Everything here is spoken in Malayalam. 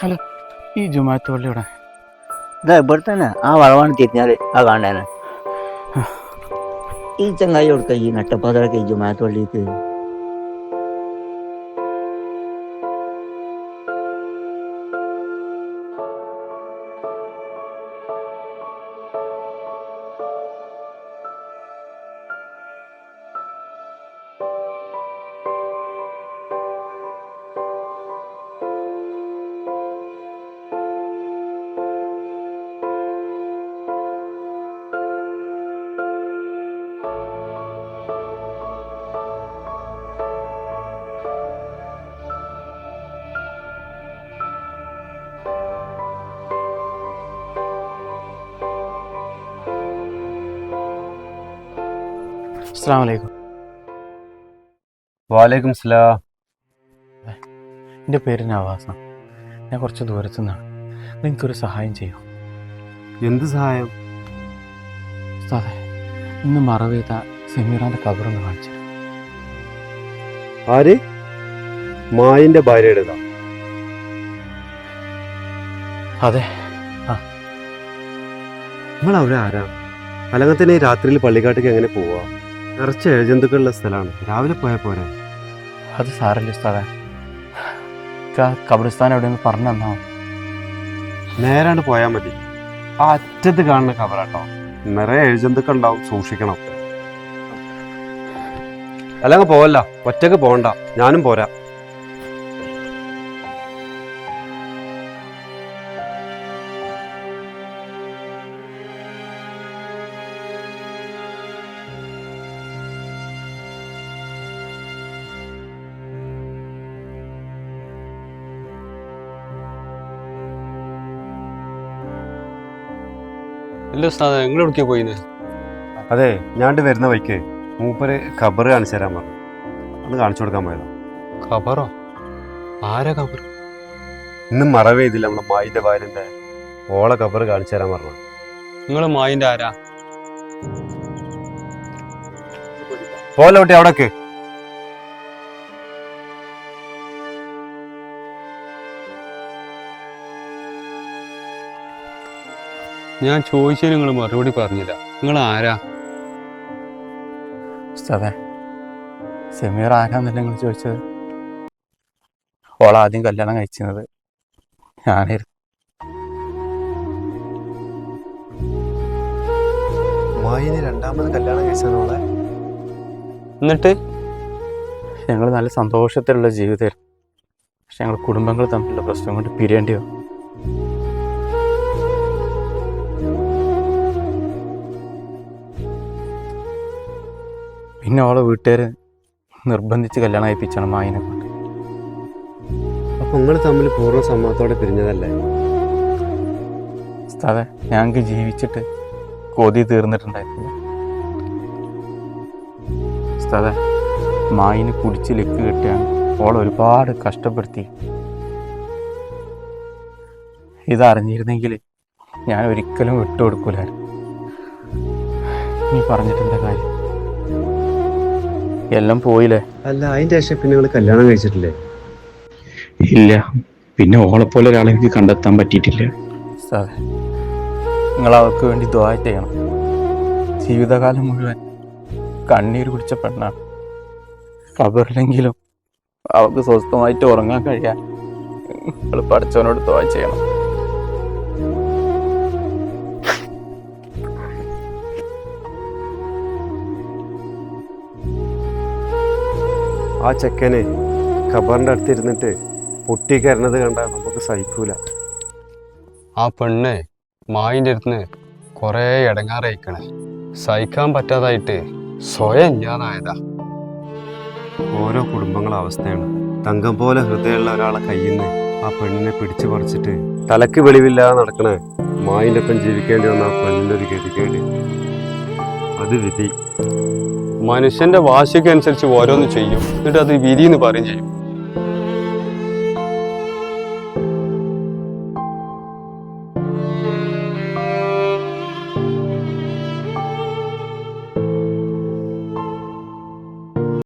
ഹലോ ഈ ജുമാത്ത് പള്ളിയുടെ ഇതാ ഇവിടെ തന്നെ ആ വളവാണ് തിരിഞ്ഞാൽ ആ കാണാനാണ് ഈ ചങ്ങായി കൊടുക്ക ഈ നട്ടപ്പാതൊക്കെ ഈ ജുമാത്ത് പള്ളിക്ക് അസ്സാം വലൈക്കും വാലേക്കും സലാം. എന്റെ പേര് നവാസ. ഞാൻ കുറച്ച് ദൂരത്തു നിന്നാണ്. നിങ്ങൾക്കൊരു സഹായം ചെയ്യൂ? എന്ത് സഹായം? അതെ ഇന്ന് മറവേത സെമീറാന്റെ സെമീറാന്റെ കബറൊന്ന് കാണിച്ചു ആര്? മായിന്റെ ഭാര്യയുടേതാ? അതെ. ആ. നിങ്ങൾ അവരാരാ ആരാ രാത്രിയിൽ പള്ളിക്കാട്ടേക്ക് എങ്ങനെ പോവാ? നിറച്ച് ഏജന്തുക്കളുള്ള സ്ഥലമാണ്. രാവിലെ പോയാൽ പോരെ? അത് സാറല്ല ഉസ്താദെ. കബറിസ്ഥാൻ എവിടെയെന്ന് പറഞ്ഞു തന്നാ നേരാണ്ട് പോയാൽ മതി. ആ അറ്റത്ത് കാണുന്ന കബറാട്ടോ. നിറയെ എഴുജന്തുക്കൾ ഉണ്ടാവും സൂക്ഷിക്കണം. അല്ലെങ്കിൽ പോവല്ല. ഒറ്റയ്ക്ക് പോകണ്ട ഞാനും പോരാ. അല്ല ഉസ്താദ് നിങ്ങൾ എവിടേക്കാ പോയിന്? അതെ ഞാണ്ട് വരുന്ന വഴിക്ക്. മൂപ്പര് ഖബർ കാണിച്ചു തരാൻ പറഞ്ഞു. അന്ന് കാണിച്ചു കൊടുക്കാൻ പോയതാ. ഖബറോ? ആരാ ഖബർ ഇന്നും മറവ് ചെയ്തില്ല നമ്മുടെ മായിന്റെ ഭാര്യന്റെ ഓളെ ഖബർ കാണിച്ചു തരാൻ പറഞ്ഞു. നിങ്ങൾ മായിന്റെ ആരാ? പോലെ കുട്ടി ഞാൻ ചോദിച്ചതിന് നിങ്ങൾ മറുപടി പറഞ്ഞില്ല. നിങ്ങൾ ആരാ? ഉസ്താദെ സെമീർ ആരാന്നല്ല നിങ്ങൾ ചോദിച്ചത്? ഓൾ ആദ്യം കല്യാണം കഴിച്ചിരുന്നത്. ഞാനായിരുന്നു മായിന് രണ്ടാമത് കല്യാണം കഴിച്ചത് ഓളെ? എന്നിട്ട്? ഞങ്ങൾ നല്ല സന്തോഷത്തിലുള്ള ജീവിതമായിരുന്നു. പക്ഷെ ഞങ്ങൾ കുടുംബങ്ങൾ തമ്മിലുള്ള പ്രശ്നം കൊണ്ട് പിരിയേണ്ടി വന്നു. പിന്നെ അവളെ വീട്ടുകാർ നിർബന്ധിച്ച് കല്യാണം അയപ്പിച്ചാണ് മായിനെ കൊണ്ട്. അപ്പൊ നിങ്ങൾ തമ്മിൽ പൂർണ സമ്മതത്തോടെ പിരിഞ്ഞതല്ലേ? ഉസ്താദെ ഞങ്ങൾക്ക് ജീവിച്ചിട്ട് കൊതി തീർന്നിട്ടുണ്ടായിരുന്നു ഉസ്താദെ മായിന് കുടിച്ച് ലെക്ക് കിട്ടിയാണ് അവൾ ഒരുപാട് കഷ്ടപ്പെടുത്തി. ഇതറിഞ്ഞിരുന്നെങ്കിൽ ഞാൻ ഒരിക്കലും വിട്ടുകൊടുക്കൂലായിരുന്നു. നീ പറഞ്ഞിട്ടെന്താ കാര്യം? എല്ലാം പോയില്ലേ? അല്ല അതിന്റെ ശേഷം പിന്നെ നിങ്ങൾ കല്യാണം കഴിച്ചിട്ടില്ലേ? ഇല്ല. പിന്നെ ഓളെപ്പോലെ ഒരാളെ എനിക്ക് കണ്ടെത്താൻ പറ്റിയിട്ടില്ല. സാറേ നിങ്ങൾ അവർക്ക് വേണ്ടി ദ്വാ ചെയ്യണം. ജീവിതകാലം മുഴുവൻ കണ്ണീർ കുടിച്ച പെണ്ണാണ്. കബറിലെങ്കിലും അവർക്ക് സ്വസ്ഥമായിട്ട് ഉറങ്ങാൻ കഴിയാൻ നിങ്ങൾ പഠിച്ചവനോട് ദ്വാ ചെയ്യണം. ആ ചെക്കനെ ഖബറിന്റെ അടുത്ത് ഇരുന്നിട്ട് പൊട്ടി കരഞ്ഞത് കണ്ടാൽ നമുക്ക് സഹിക്കൂല. ആ പെണ്ണ് മായിന്റെ അടുത്ത് കുറേ ഇടങ്ങാറയിക്കണേ സഹിക്കാൻ പറ്റാതായിട്ട് സ്വയം ഇല്ലാതായതാ. ഓരോ കുടുംബങ്ങളെ അവസ്ഥയാണ്. തങ്കം പോലെ ഹൃദയമുള്ള ഒരാളെ കയ്യിൽ നിന്ന് ആ പെണ്ണിനെ പിടിച്ചു പറിച്ചിട്ട് തലക്ക് വെളിവില്ലാതെ നടക്കണേ മായിന്റെ ഒപ്പം ജീവിക്കേണ്ടി വന്ന ആ പെണ്ണിന്റെ ഒരു ഗതികേട്. അത് വിധി. മനുഷ്യന്റെ വാശിക്കനുസരിച്ച് ഓരോന്ന് ചെയ്യും. എന്നിട്ട് അത് വിരിയെന്ന് പറയും ചെയ്യും.